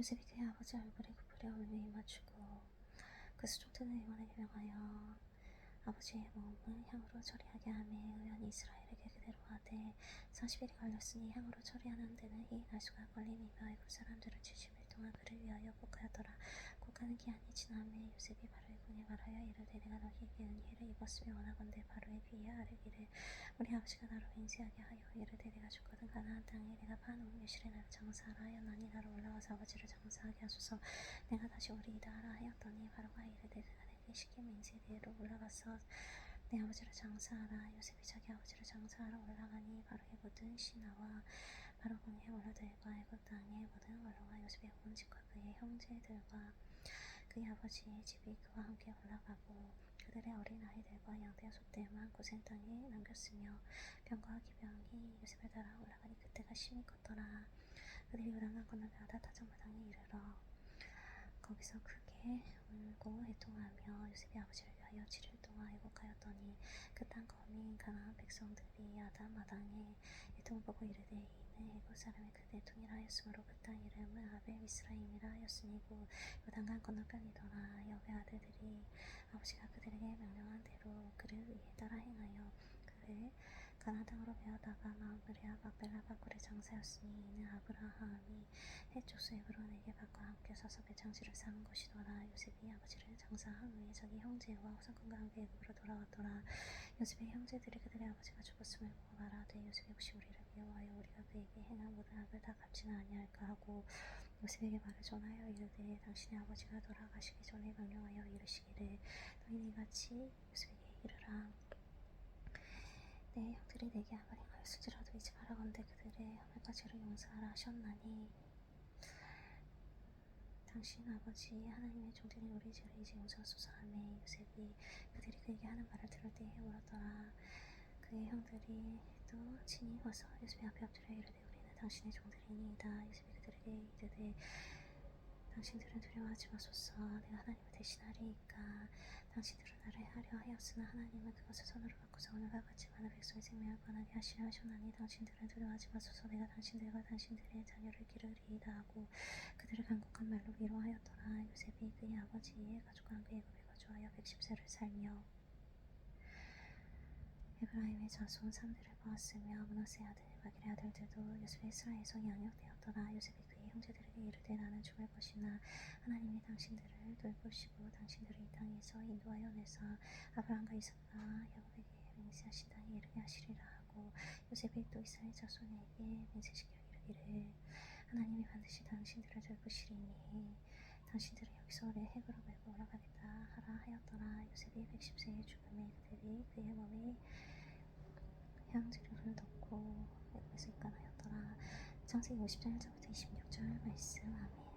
요셉이 그의 아버지 얼굴에 굽으려 울며 입맞추고 그 수종드는 의원에게 명하여 아버지의 몸을 향으로 처리하게 하며 의원이 이스라엘에게 그대로 하되 40일이 걸렸으니 향으로 처리하는 데는 이 날수가 걸림이며 애굽 사람들은 70일 동안 그를 위하여 곡하였더라. 곡하는 기한이 지남에 요셉이 궁에 말하여 이르되 내가 너희에게 은혜를 입었으며 원하건대 바로의 귀에 아뢰기를 우리 아버지가 나로 맹세하게 하여 이르되 내가 죽거든 가나안 땅에 내가 파놓은 묘실에 나를 장사하라 하였나니 나로 올라와서 아버지를 장사하게 하소서. 내가 다시 우리이다 하라 하였더니 바로가 이르되 그가 내게 시킨 맹세대로 올라가서 내 아버지를 장사하라. 요셉이 자기 아버지를 장사하러 올라가니 바로의 모든 신하와 바로 궁의 원로들과 애굽 땅의 모든 원로와 요셉의 온 집과 그의 형제들과 그의 아버지의 집이 그와 함께 올라가고 그들의 어린 아이들과 양떼와 소떼만 고센 땅에 남겼으며 병과 기병이 요셉을 따라 올라가니 그때가 심히 컸더라. 그들이 요단강 건너며 아다타장마당에 이르러 거기서 크게 울고 애통하며 요셉이 아버지를 위하여 7일 동안 애곡하였더니 그 땅 거민 가나안 백성들이 아담 마당에 애통을 보고 이르되 이는 애굽 사람의 그 애통이라 하였으므로 그 땅 이름은 아벨 미스라임이라 하였으니 곧 요단강 건너편이더라 여배 아들들이 아버지가 그들에게 명령한 대로 그를 위해 따라 행하여 그를 가나안 땅으로 베어다가 마음으리아 막벨라 바굴의 장사였으니 이는 아브라함이 해조수 에브론에게 밥과 함께 서서 배창지를 쌓은 것이더라 요셉이 아버지를 장사한 후에 자기 형제와 후손군과 함께 애굽으로 돌아왔더라. 요셉의 형제들이 그들의 아버지가 죽었음을 보고 말하되 요셉이 혹시 우리를 미워하여 우리가 그에게 행한 모든 악을 다 갚지는 아니할까 하고 요셉에게 말을 전하여 이르되 당신의 아버지가 돌아가시기 전에 명령하여 이르시기를 너희는 이같이 요셉에게 이르라 내 형들이 내게 아무리 행하였을지라도 잊지 말아건대 그들의 죄를 용서하라 하셨나니. 당신 아버지 하나님의 종들이 우리 죄를 이제 용서하소서. 하매 요셉이 그들이 그에게 하는 말을 들을 때에 울었더라. 그의 형들이 또 친히 와서 요셉의 앞에 엎드려 이르되 우리는 당신의 종들이니이다. 요셉이 그들에게 이르되 당신들은 두려워하지 마소서. 내가 하나님을 대신하리이까. 당신들은 나를 하려 하였으나 하나님은 그것을 손으로 바꾸사 오늘과 같이 많은 백성의 생명을 권하게 하시려 하셨나니 당신들은 두려워하지 마소서. 내가 당신들과 당신들의 자녀를 기르리이다 하고 그들을 간곡한 말로 위로하였더라. 요셉이 그의 아버지의 가족과 함께 애굽에 거주하여 백십세를 살며 에브라임의 자손 삼들을 보았으며 문하세 아들 마길의 아들들도 요셉의 이스라엘에서 양육되었더라. 요셉이 그의 형제들에게 이르되 나는 죽을 것이나 하나님이 당신들을 돌보시고 당신들을 이 땅에서 인도하여 내서 아브라함과 이삭과 야곱에게 맹세하신 땅에 이르게 하시리라 하고 요셉이 또 이스라엘 자손에게 맹세시키려 이르기를 하나님이 반드시 당신들을 돌보시리니 당신들은 여기서 내 핵으로 메고 올라가겠다 하라 하였더라. 요셉이 백십세의 죽음에 그들이 그의 몸에 향재료를 넣고 애굽에서 입간하였더라 창세기 50장 1절부터 26절 말씀. 아멘